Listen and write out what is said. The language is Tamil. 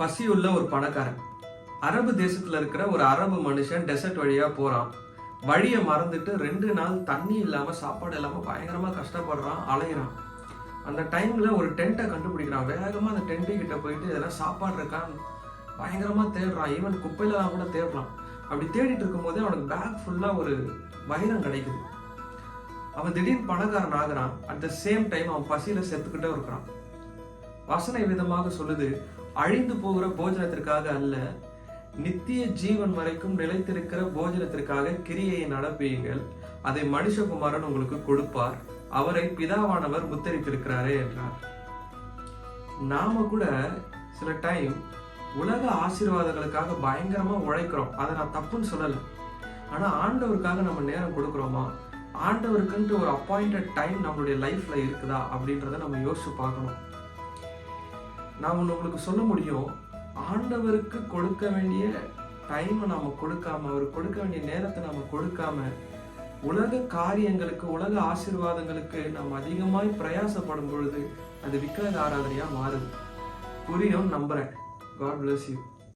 பசியுள்ள ஒரு பணக்காரன். அரபு தேசத்துல இருக்கிற ஒரு அரபு மனுஷன் டெசர்ட் வழியா போறான். வழியை மறந்துட்டு ரெண்டு நாள் தண்ணி இல்லாம சாப்பாடு இல்லாம பயங்கரமா கஷ்டப்படுறான் அலையிறான். அந்த டைம்ல ஒரு டென்ட்டை கண்டுபிடிக்கிறான். வேகமா அந்த டென்ட்டு கிட்ட போயிட்டு இதெல்லாம் சாப்பாடு இருக்கான்னு பயங்கரமா தேடுறான். ஈவன் குப்பையில கூட தேடுறான் அப்படி தேடிட்டு இருக்கும்போதே அவனுக்கு பேக் ஃபுல்லா ஒரு வைரம் கிடைக்குது. அவன் திடீர்னு பணக்காரன் ஆகுறான். அட் த சேம் டைம் அவன் பசியில செத்துக்கிட்டே இருக்கிறான். வசனை விதமாக சொல்லுது அழிந்து போகிற போஜனத்திற்காக அல்ல நித்திய ஜீவன் வரைக்கும் நிலைத்திருக்கிற போஜனத்திற்காக கிரியையை நடப்பியுங்கள் அதை மனுஷகுமாரன் உங்களுக்கு கொடுப்பார். அவரை பிதாவானவர் முத்தரித்திருக்கிறாரே என்றார். நாம கூட சில டைம் உலக ஆசீர்வாதங்களுக்காக பயங்கரமா உழைக்கிறோம். அதை நான் தப்புன்னு சொல்லலை. ஆனா ஆண்டவருக்காக நம்ம நேரம் கொடுக்குறோமா? ஆண்டவருக்குன்ட்டு ஒரு அப்பாயிண்டட் டைம் நம்மளுடைய லைஃப்ல இருக்குதா அப்படின்றத நம்ம யோசிச்சு பார்க்கணும். நான் ஒன்று உங்களுக்கு சொல்ல முடியும்? ஆண்டவருக்கு கொடுக்க வேண்டிய டைமை நாம் கொடுக்காம அவருக்கு கொடுக்க வேண்டிய நேரத்தை நாம் கொடுக்காம உலக காரியங்களுக்கு உலக ஆசீர்வாதங்களுக்கு நாம் அதிகமாய் பிரயாசப்படும் பொழுது அது விக்கிரக ஆராதனையாக மாறுது. புரியும்? நம்புறேன். God bless you